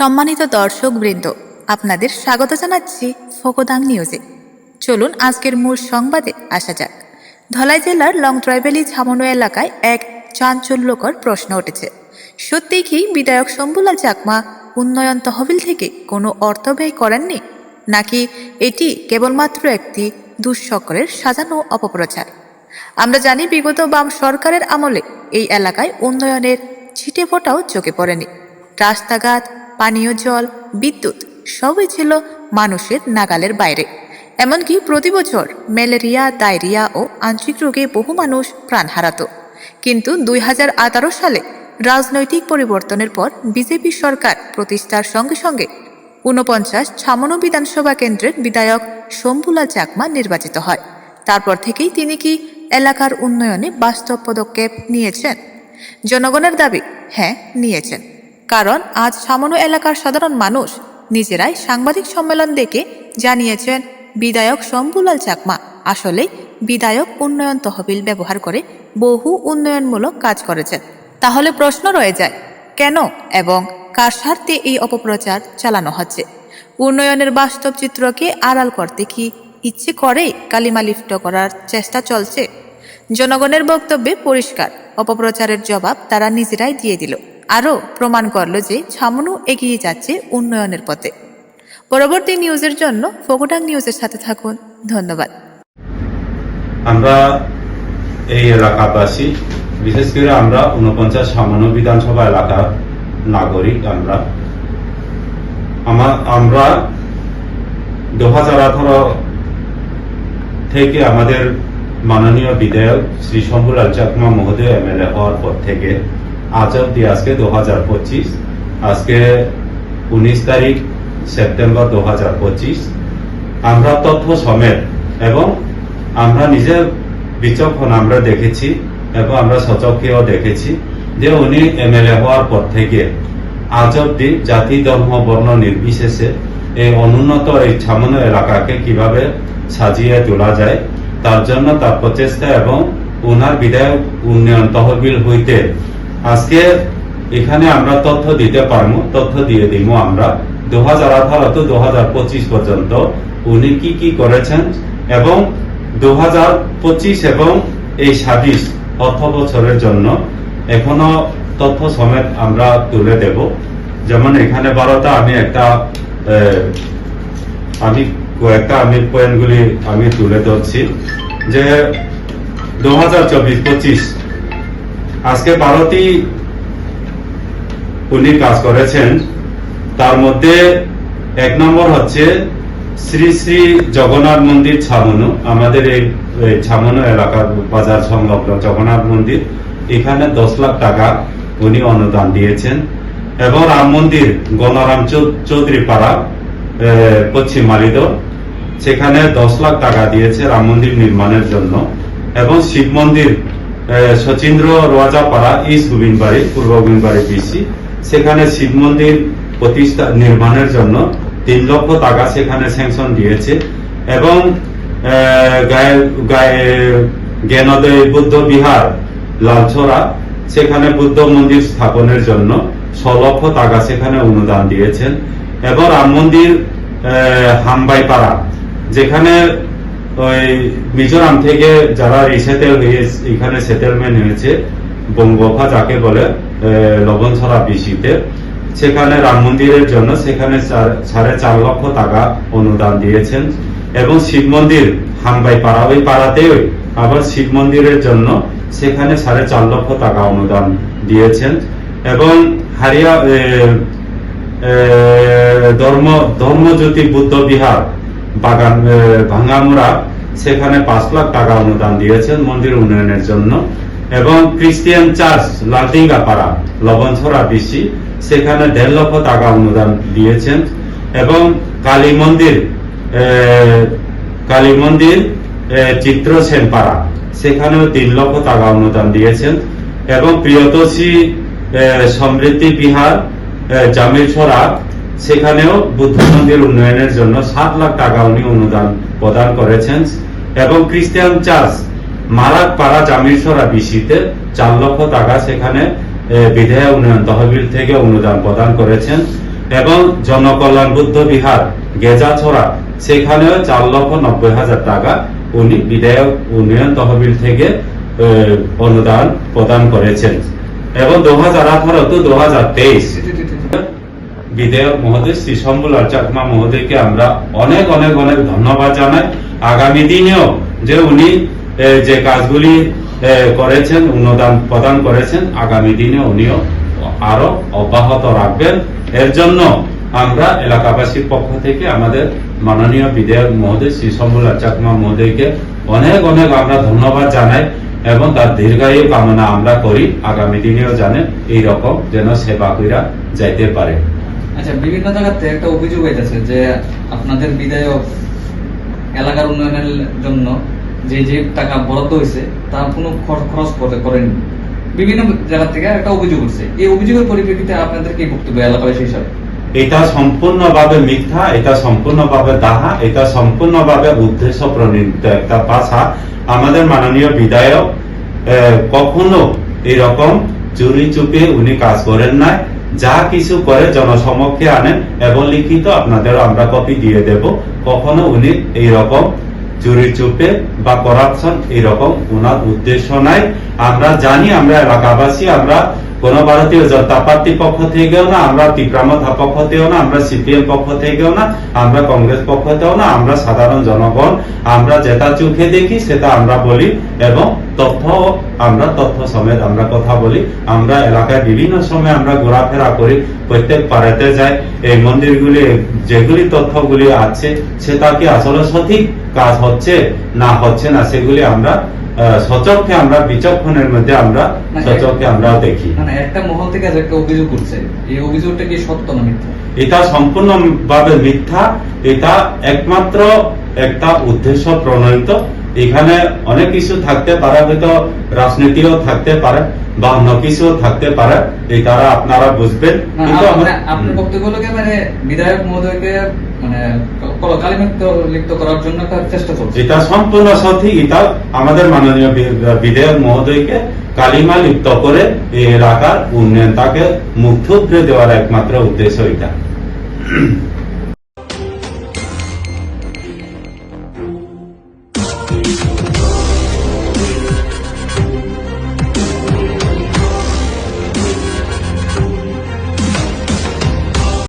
সম্মানিত দর্শক বৃন্দ আপনাদের স্বাগত জানাচ্ছি ফোকোদাং নিউজে। চলুন আজকের মূল সংবাদে আসা যাক। ধলাই জেলার লং ট্রাইবেলি ছামনো এলাকায় এক চাঞ্চল্যকর প্রশ্ন উঠেছে। সত্যিই কি বিধায়ক শম্ভুলাল চাকমা উন্নয়ন তহবিল থেকে কোনো অর্থ ব্যয় করেননি? নাকি এটি কেবলমাত্র একটি দুঃচক্রের সাজানো অপপ্রচার? আমরা জানি বিগত বাম সরকারের আমলে এই এলাকায় উন্নয়নের ছিটে ফোটাও চোখে পড়েনি। রাস্তাঘাট পানীয় জল, বিদ্যুৎ, সবই ছিল মানুষের নাগালের বাইরে। এমনকি প্রতি বছর ম্যালেরিয়া, ডায়রিয়া ও আঞ্চলিক রোগে বহু মানুষ প্রাণ হারাত। কিন্তু দুই হাজার আঠারো সালে রাজনৈতিক পরিবর্তনের পর বিজেপি সরকার প্রতিষ্ঠার সঙ্গে সঙ্গে ঊনপঞ্চাশ ছামনো বিধানসভা কেন্দ্রের বিধায়ক শম্ভুলাল চাকমা নির্বাচিত হয়। তারপর থেকেই তিনি কি এলাকার উন্নয়নে বাস্তব পদক্ষেপ নিয়েছেন? জনগণের দাবি হ্যাঁ নিয়েছেন। কারণ আজ সামান্য এলাকার সাধারণ মানুষ নিজেরাই সাংবাদিক সম্মেলন ডেকে জানিয়েছেন, বিধায়ক শম্ভুলাল চাকমা আসলে বিধায়ক উন্নয়ন তহবিল ব্যবহার করে বহু উন্নয়নমূলক কাজ করেছেন। তাহলে প্রশ্ন রয়ে যায়, কেন এবং কার স্বার্থে এই অপপ্রচার চালানো হচ্ছে? উন্নয়নের বাস্তব চিত্রকে আড়াল করতে কি ইচ্ছে করে কালিমা লিপ্ত করার চেষ্টা চলছে? জনগণের বক্তব্যে পরিষ্কার, অপপ্রচারের জবাব তারা নিজেরাই দিয়ে দিল। আরও প্রমাণ করল যে ছামনু এগিয়ে যাচ্ছে উন্নয়নের পথে। পরবর্তী নিউজের জন্য ফোকোটাং নিউজের সাথে থাকুন। ধন্যবাদ। আমরা এই এলাকাবাসী, বিশেষ করে আমরা উনপঞ্চাশ সামান্য বিধানসভা এলাকার নাগরিক আমরা। আমার, আমরা দু হাজার আঠারো থেকে আমাদের মাননীয় বিধায়ক শ্রী শম্ভুলাল চাকমা মহোদয় এমএলএ হওয়ার পর থেকে অব্দি আজকে দু হাজার পঁচিশ, আজকে উনিশ তারিখ সেপ্টেম্বর দু হাজার পঁচিশ। আমরা তথ্য সমেত এবং আমরা নিজের বিচক্ষণ আমরা দেখেছি এবং আমরা সচক্ষেও দেখেছি যে উনি এমএলএ হওয়ার পর থেকে আজ অব্দি জাতি, ধর্ম, বর্ণ নির্বিশেষে এই অনুন্নত এই সামান্য এলাকাকে কীভাবে সাজিয়ে তোলা যায়, তার জন্য তার প্রচেষ্টা এবং ওনার বিধায়ক উন্নয়ন তহবিল হইতে আজকে এখানে আমরা তথ্য দিতে পারব, তথ্য দিয়ে দিব আমরা। দু হাজার আঠারো তো দু হাজার পঁচিশ পর্যন্ত উনি কি কি করেছেন এবং দু হাজার পঁচিশ এবং এই ছাব্বিশ অর্থ বছরের জন্য এখনও তথ্য সমেত আমরা তুলে দেব। যেমন এখানে বারোটা, আমি একটা আমি কয়েকটা, আমি পয়েন্টগুলি আমি তুলে ধরছি। যে দু হাজার চব্বিশ, পঁচিশ আজকে বারোটি উনি কাজ করেছেন। তার মধ্যে এক নম্বর হচ্ছে শ্রী শ্রী জগন্নাথ মন্দির ছামনু, আমাদের এই ছামনু এলাকার বাজার সংলগ্ন জগন্নাথ মন্দির। এখানে দশ লাখ টাকা উনি অনুদান দিয়েছেন। এবং রাম মন্দির, গণরাম চৌধুরী পাড়া পশ্চিম মালিদহ সেখানে দশ লাখ টাকা দিয়েছে রাম মন্দির নির্মাণের জন্য। এবং শিব মন্দির সচিন্দ্র রোয়াজাপাড়া ইস্ট গোবিন্দবাড়ি পূর্ব গোবিন্দবাড়ি বিসি সেখানে শিব মন্দির প্রতিষ্ঠা নির্মাণের জন্য তিন লক্ষ টাকা সেখানে স্যাংশন দিয়েছে। এবং জ্ঞানোদয় বুদ্ধ বিহার, লালছড়া, সেখানে বুদ্ধ মন্দির স্থাপনের জন্য ছ লক্ষ টাকা সেখানে অনুদান দিয়েছেন। এবং রাম মন্দির হামবাই পাড়া যেখানে ওই মিজোরাম থেকে যারা রিসেটেল হয়ে এখানে সেটেলমেন্ট হয়েছে বঙ্গফা যাকে বলে লবণছড়া বিসিতে সেখানে রাম মন্দিরের জন্য সেখানে সাড়ে চার লক্ষ টাকা অনুদান দিয়েছেন এবং শিব মন্দির, হামবাই পাড়া, ওই পাড়াতেও আবার শিব মন্দিরের জন্য সেখানে সাড়ে চার লক্ষ টাকা অনুদান দিয়েছেন এবং হারিয়া ধর্ম, ধর্মজ্যোতি বুদ্ধ বিহার বাগান এ, সেখানে পাঁচ লাখ টাকা অনুদান দিয়েছেন মন্দির উন্নয়নের জন্য। এবং ক্রিস্টিয়ান চার্চ লালডিঙ্গা পাড়া লবণছড়া বিসি সেখানে দেড় লক্ষ টাকা অনুদান দিয়েছেন। এবং কালী মন্দির কালী মন্দির চিত্র সেনপাড়া সেখানেও তিন লক্ষ টাকা অনুদান দিয়েছেন। এবং প্রিয়তোষী সমৃদ্ধি বিহার জামিরছড়া সেখানেও বুদ্ধ মন্দির উন্নয়নের জন্য সাত লাখ টাকা উনি অনুদান প্রদান করেছেন এবং খ্রিস্টান চার্চ মারাক পাড়া জামিরছড়া বিসিতে চার লক্ষ টাকা সেখানে এ, বিধায়ক উন্নয়ন তহবিল থেকে অনুদান প্রদান করেছেন এবং জনকল্যাণ বুদ্ধ বিহার গেজা গেজাছড়া সেখানেও চার লক্ষ নব্বই হাজার টাকা উনি বিধায়ক উন্নয়ন তহবিল থেকে অনুদান প্রদান করেছেন। এবং দু হাজার আঠারো তো দু হাজার তেইশ বিধায়ক মহোদয়, শ্রী শম্ভুলাল চাকমা মহোদয়কে আমরা অনেক অনেক অনেক ধন্যবাদ জানাই। আগামী দিনেও যে উনি যে কাজগুলি করেছেন, অনুদান প্রদান করেছেন, আগামী দিনে উনিও আরও অব্যাহত রাখবেন। এর জন্য আমরা এলাকাবাসীর পক্ষ থেকে আমাদের মাননীয় বিধায়ক মহোদয়, শ্রী শম্ভুলাল চাকমা মহোদয়কে অনেক অনেক আমরা ধন্যবাদ জানাই এবং তার দীর্ঘায়ু কামনা আমরা করি। আগামী দিনেও জানেন এই রকম যেন সেবা কইরা যাইতে পারে। আচ্ছা বিভিন্ন জায়গাতে একটা অভিযোগ যে আপনাদের বিধায়ক এলাকার উন্নয়নের জন্য যে যে টাকা বরাদ্দ হয়েছে কোনো খরচ করে- করেননি। বিভিন্ন জায়গা থেকে একটা অভিযোগ উঠছে। এই অভিযোগের পরিপ্রেক্ষিতে আপনাদের কি বক্তব্য এটা সম্পূর্ণভাবে মিথ্যা, এটা সম্পূর্ণভাবে দাহা, এটা সম্পূর্ণভাবে উদ্দেশ্য প্রণীত একটা ভাষা। আমাদের মাননীয় বিধায়ক কখনো এরকম চুরি চুপে উনি কাজ করেন না যা কিছু করে জনসমক্ষে আনেন এবং লিখিত আপনাদের আমরা কপি দিয়ে দেব। কখনো উনি এইরকম চুরি চুপে বা করাপশন এরকম ওনার উদ্দেশ্য নাই। আমরা জানি আমরা এলাকাবাসী, আমরা কোন ভারতীয় জনতা পার্টির পক্ষ থেকেও না, আমরা তীব্রামথা পক্ষ থেকেও না, আমরা সিপিএম পক্ষ থেকেও না, আমরা কংগ্রেস পক্ষ থেকেও না, আমরা সাধারণ জনগণ, আমরা যেটা চোখে দেখি সেটা আমরা বলি এবং তথ্য আমরা, তথ্য সমেত আমরা কথা বলি। আমরা এলাকায় বিভিন্ন সময় আমরা ঘোরাফেরা করি। প্রত্যেক পাড়াতে যাই, এই মন্দিরগুলি, যেগুলি তথ্যগুলি আছে, সেটা কি আসলে সঠিক কাজ হচ্ছে না হচ্ছে না, সেগুলি আমরা সচক্ষে আমরা বিচক্ষণের মধ্যে আমরা না, সচক্ষে আমরা দেখি। মানে একটা মহল থেকে একটা অভিযোগ উঠছে। এই অভিযোগটা কি সত্য না মিথ্যা? এটা সম্পূর্ণভাবে মিথ্যা। এটা একমাত্র একটা উদ্দেশ্য প্রণয়িত এখানে অনেক কিছু থাকতে পারে হয়তো রাজনীতিও থাকতে পারে বা অন্য কিছু থাকতে পারে। এই তারা আপনারা বুঝবেন। কিন্তু মানে আপনার বক্তব্য মানে বিধায়ক মহোদয়কে মানে করার জন্য চেষ্টা সম্পূর্ণ সঠিক আমাদের মাননীয় মহোদয়কে কালিমা করে উন্নয়ন, তাকে দেওয়ার একমাত্র উদ্দেশ্য এটা।